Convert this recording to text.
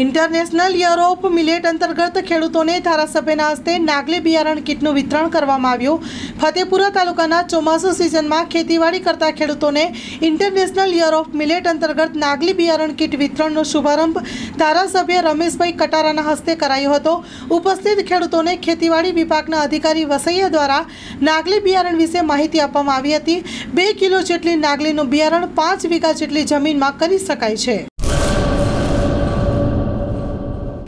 International Europe millet અંતર્ગત ખેડૂતોને ધારાસભ્યના હસ્તે નાગલી બિયારણ કીટનું વિતરણ કરવામાં આવ્યું. ફતેપુરા તાલુકાના ચોમાસુ સિઝનમાં ખેતીવાડી કરતા ખેડૂતોને ઇન્ટરનેશનલ યર ઓફ મિલેટ અંતર્ગત નાગલી બિયારણ કીટ વિતરણનો શુભારંભ ધારાસભ્ય રમેશભાઈ કટારાના હસ્તે કરાયો હતો. ઉપસ્થિત ખેડૂતોને ખેતીવાડી વિભાગના અધિકારી વસૈયા દ્વારા નાગલી બિયારણ વિશે માહિતી આપવામાં આવી હતી. બે કિલો જેટલી નાગલીનું બિયારણ પાંચ વીઘા જેટલી જમીનમાં કરી શકાય છે.